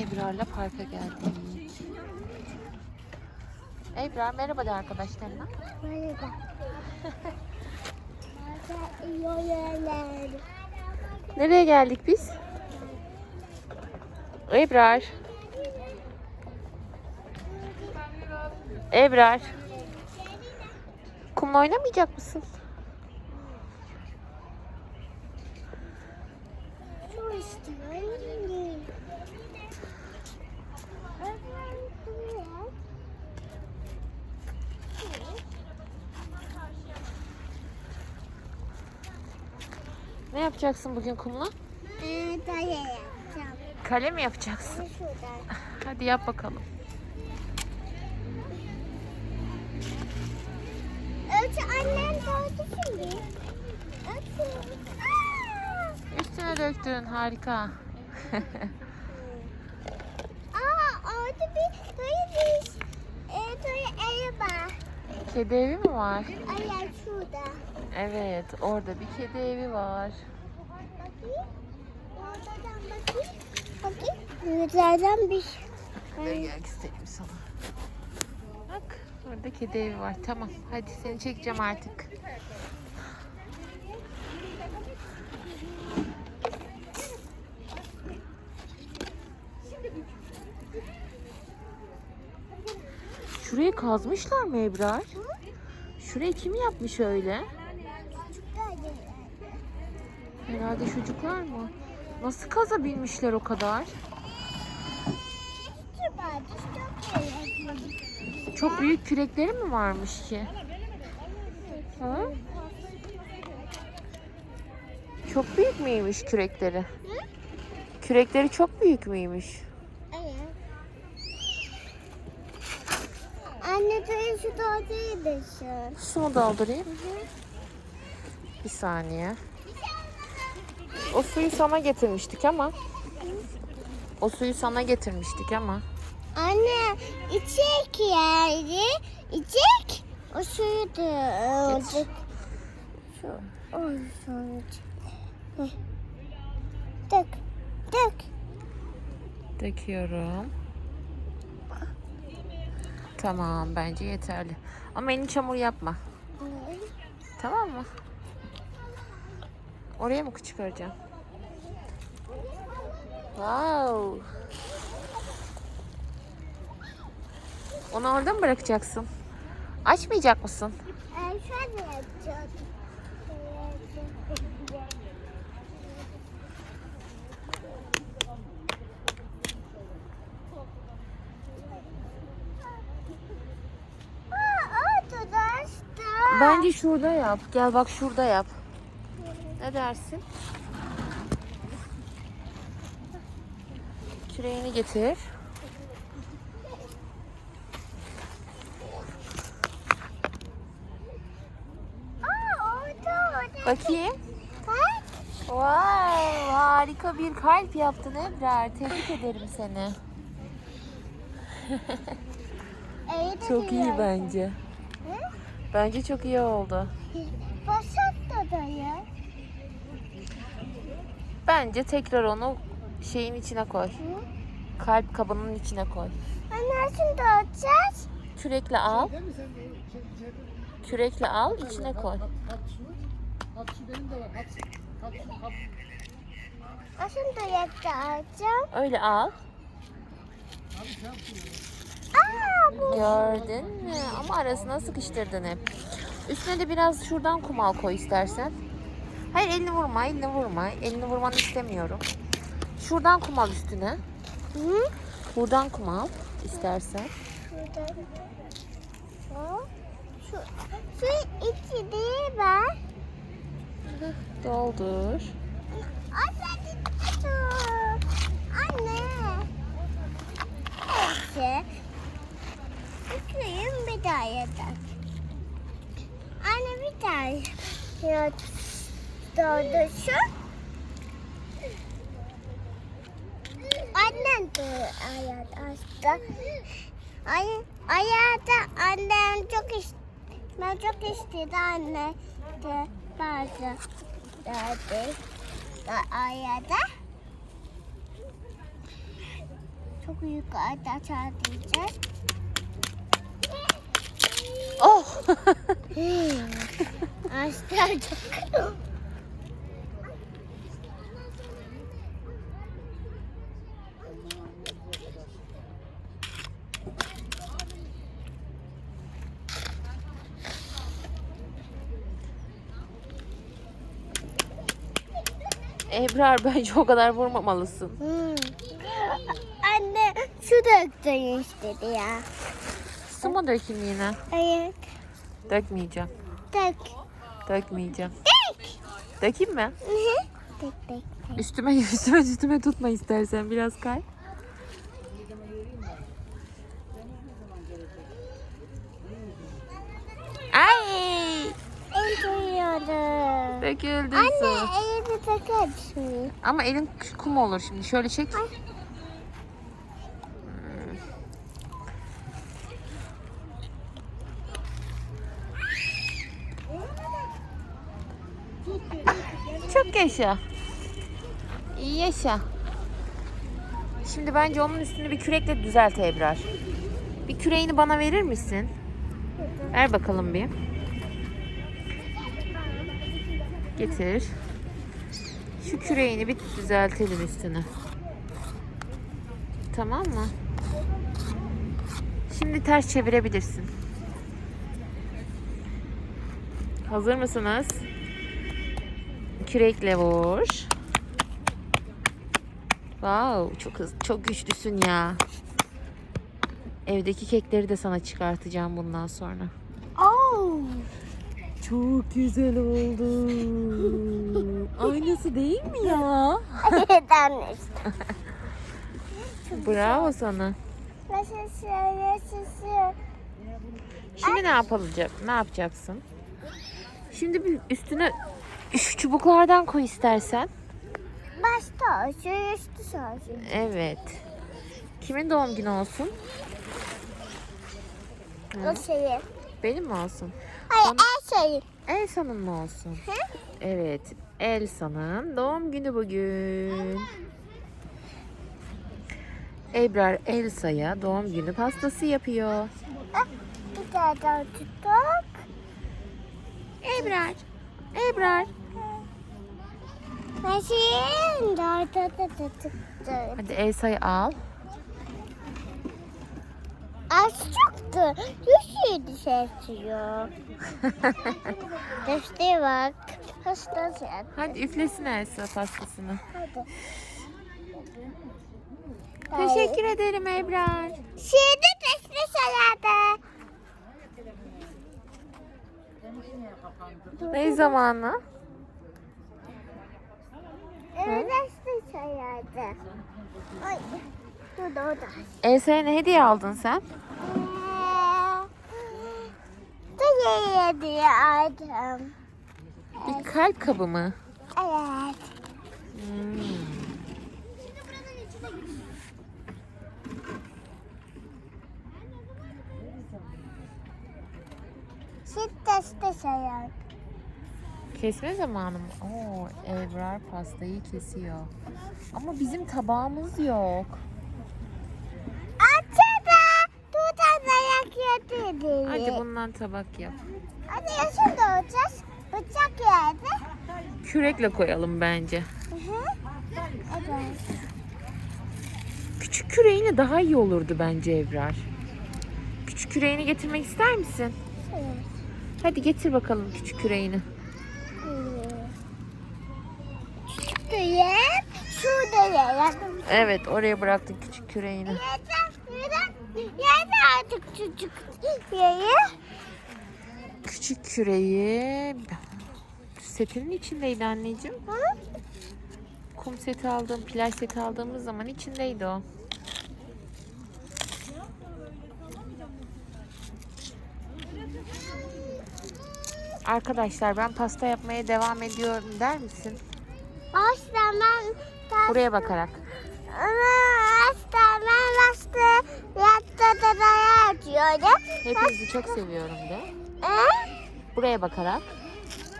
Ebrar'la parka geldik. Ebrar merhaba de arkadaşlarına. Merhaba. Nereye geldik biz? Ebrar. Ebrar. Kumla oynamayacak mısın? Su istiyorum. Ne yapacaksın bugün kumla? Ee, daya yapacağım. Kale mi yapacaksın? Şuradan. Hadi yap bakalım. Ölçü annem doğdu şimdi. Ölçü. Üstüne döktün harika. Aa, orada bir böyle bir e, böyle araba. Kedi evi mi var? Şurada. Evet orada bir kedi evi var. Bakayım. Oradan bakayım. Bakayım. Güzelden bir gel göstereyim sana. Bak orada kedi evi var. Tamam hadi seni çekeceğim artık. Şurayı kazmışlar mı Ebrar? Şurayı kim yapmış öyle? Herhalde çocuklar mı? Nasıl kazabilmişler o kadar? Çok büyük kürekleri mi varmış ki? Ha? Çok büyük müymüş kürekleri? Kürekleri çok büyük müymüş? Anne sen şu doğduydusun. Su mu doldurayım? Bir saniye. O suyu sana getirmiştik ama. O suyu sana getirmiştik ama. Anne içecek yani. İçecek. O suyu da. Şu, o suyu. Dök. Dök. Döküyorum. Tamam bence yeterli. Ama elini çamur yapma. Tamam mı? Oraya mı çıkaracağım? Wow. Onu orada mı bırakacaksın? Açmayacak mısın? Ee. Bence şurada yap. Gel bak şurada yap. Ne dersin? Küreğini getir. Bakayım. Bak. Wow, harika bir kalp yaptın Ebrar. Tebrik ederim seni. Çok iyi bence. Bence çok iyi oldu. Başak da dayı. Bence tekrar onu şeyin içine koy. Hı? Kalp kabının içine koy. Anne şimdi açacağız. Kürekle al. Kürekle al, içine koy. Şimdi yakta açacağım. Öyle al. Aa bu. Gördün mü? Ama arasına sıkıştırdın hep. Üstüne de biraz şuradan kum al koy istersen. Hayır elini vurma, elini vurma. Elini vurmanı istemiyorum. Şuradan kum al üstüne. Hı? Buradan kum al istersen. Şuradan. Şu. Şu, içi değil ben. Doldur. Anne. Neyse. Üfleyeyim bir daha yeter. Anne bir daha. Ya doğdu şu. Annem de ayak açtı. Ay, ayağı da annem çok ist ben çok istedi anne de bazı dedi. Da ayağı da çok yukarıda çarpacağız. Oh! Asla çok. Ebrar bence o kadar vurmamalısın. Hmm. Anne su döktün istedi ya. Su mu dökeyim yine? Hayır. Dökmeyeceğim. Dök. Dökmeyeceğim. Dök. Dökeyim mi? Hı hı. Dök dök. dök. Üstüme üstüme üstüme tutma istersen biraz kay. Ay! Döküldü Anne su. elini takar mısın? Ama elin kum olur şimdi. Şöyle çek. Ay. Çok yaşa. İyi yaşa. Şimdi bence onun üstünü bir kürekle düzelt Ebrar. Bir küreğini bana verir misin? Ver bakalım bir. Getir. Şu küreğini bir düzeltelim üstünü. Tamam mı? Şimdi ters çevirebilirsin. Hazır mısınız? Kürekle vur. Wow, çok hızlı, çok güçlüsün ya. Evdeki kekleri de sana çıkartacağım bundan sonra. Oh. Çok güzel oldu. Aynısı değil mi ya? Evet anne. Bravo sana. Nasılsın? Nasılsın? Şimdi ne yapılacak? Ne yapacaksın? Şimdi bir üstüne şu çubuklardan koy istersen. Başta olsun, üstü. Evet. Kimin doğum günü olsun? O şeyi. Benim mi olsun? Hayır, şeyi. Elsa'nın mı olsun? Evet. Elsa'nın doğum günü bugün. Ebrar Elsa'ya doğum günü pastası yapıyor. Ah, Bir tane daha tutuk. Ebrar. Ebrar. Nasıl? Dört da tutuktu. Hadi Elsa'yı al. Az çoktu. Yüzüğü seçiyor. Defte bak. Hasta sen. Hadi üflesin Elsa pastasını. Hadi. Teşekkür ederim Ebrar. Şimdi defte saladı. Ne zamanı? Evet, defte saladı. Ay. Elsa'ya ne hediye aldın sen? Dur diye aldım. Bir kalp kabı mı? Evet. Hmm. Şimdi defte saladı. Kesme zamanı mı? Oo, Ebrar pastayı kesiyor. Ama bizim tabağımız yok. Yedi. Hadi bundan tabak yap. Hadi yaşın da olacağız. Bıçak yedi. Kürekle koyalım bence. Hı hı. Evet. Küçük küreğine daha iyi olurdu bence Ebrar. Küçük küreğini getirmek ister misin? Evet. Hadi getir bakalım küçük küreğini. Şuraya, şurada yedim. Evet oraya bıraktık küçük küreğini. Yedim, Yedim artık çocuk. Yeye. Küçük küreği setinin içindeydi anneciğim. Hı? Kum seti aldığım, plaj seti aldığımız zaman içindeydi o. Arkadaşlar ben pasta yapmaya devam ediyorum der misin? Asla ben... Buraya bakarak. Asla ben bastı. Hepinizi çok seviyorum de. Ee, Buraya bakarak.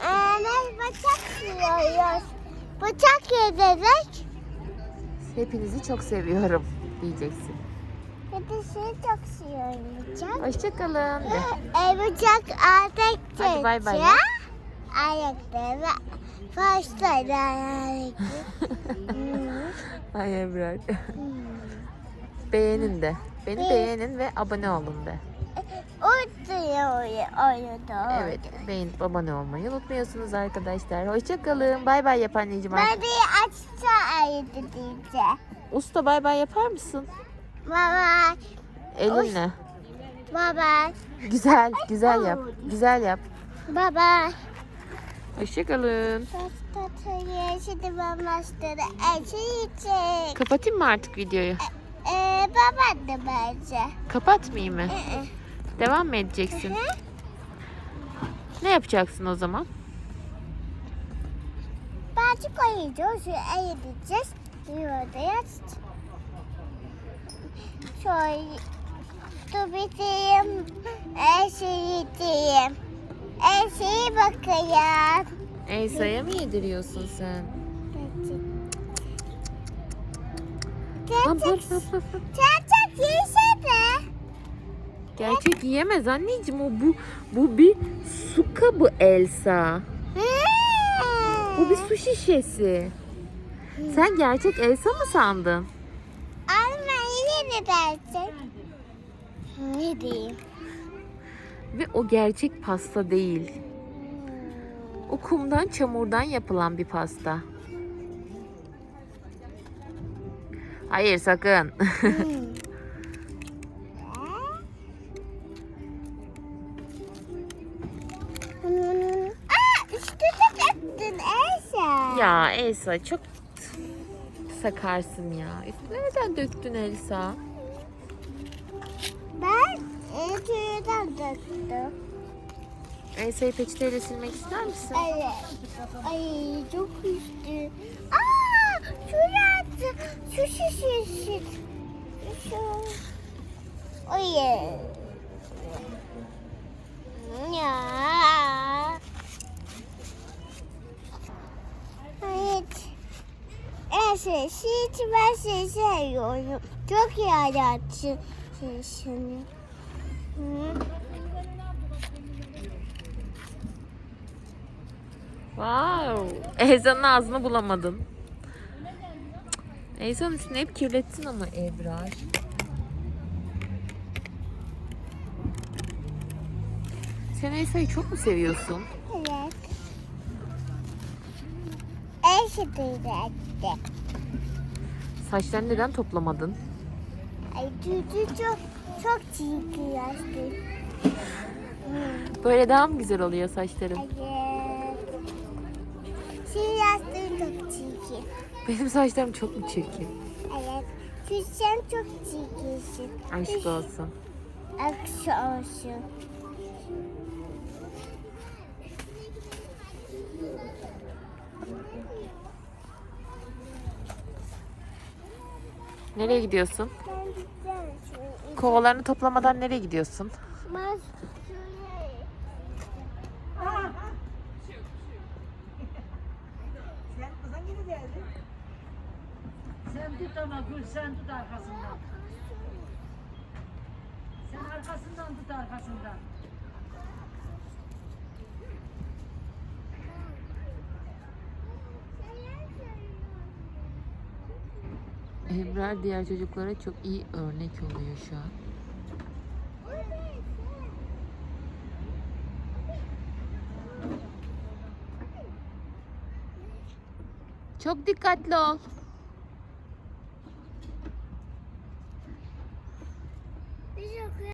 ee, biz bıçak yiyoruz. Bıçak yedirdik. Hepinizi çok seviyorum. diyeceksin. Seni çok seviyorum. Hoşçakalın de. Evcek ayak Hadi bay bay. Ayakları başları ayakları. Ay Ebrar. Beğenin de. Beni beğenin ve abone olun de. Oturuyor oyunda. Evet, beğenip abone olmayı unutmuyorsunuz arkadaşlar. Hoşçakalın. Bay bay yap anneciğim Ben de açsa ayıdı diyeceğim. Usta bay bay yapar mısın? Baba, Elinle. baba, Güzel, güzel yap. Güzel yap. baba. Hoşçakalın. Şimdi ben başları açacak. Kapatayım mı artık videoyu? Da bence. Kapatmayayım mı? Devam mı edeceksin? Ne yapacaksın o zaman? Bazı koyacağız. Yuvada yatacağız. Şöyle yiyeyim. Her şeyi bakayım. Elsa'ya mı yediriyorsun sen? Lan Gerçek, bak, bak, bak, bak. gerçek yiyemez anneciğim o bu bu bir su kabı Elsa. Bu bir su şişesi. Sen gerçek Elsa mı sandın? Alma yine gerçek? Ne diyeyim? Ve o gerçek pasta değil. O kumdan çamurdan yapılan bir pasta. Hayır sakın. Ya Elsa çok sakarsın ya. Üstüne neden döktün Elsa? Ben e, tüyden döktüm. Elsa'yı peçeteyle silmek ister misin? Evet. Ay çok üstü. Aa, şurası. Şu şişesi. Şu. Oy. Ya. Evet. Evet, hiç ben seni seviyorum. Çok hayatı seni. Hı. Wow. Elsa'nın ağzını bulamadın. Cık. Elsa'nın üstünü hep kirlettin ama Ebrar. Sen Elsa'yı çok mu seviyorsun? Evet. Eşit üretti. Saçlarını neden toplamadın? Ay Dudu çok çok çirkin yaşlı. Böyle daha mı güzel oluyor saçların? Evet. Senin yastığın çok çirkin. Benim saçlarım çok mu çirkin? Evet. Çünkü sen çok çirkinsin. Aşk olsun. Akşı olsun. Nereye gidiyorsun? Kovalarını toplamadan nereye gidiyorsun Sen kızın gibi geldin. Sen tut ama Gül, sen tut arkasından. Sen arkasından tut arkasından. Ebrar diğer çocuklara çok iyi örnek oluyor şu an. Çok dikkatli ol.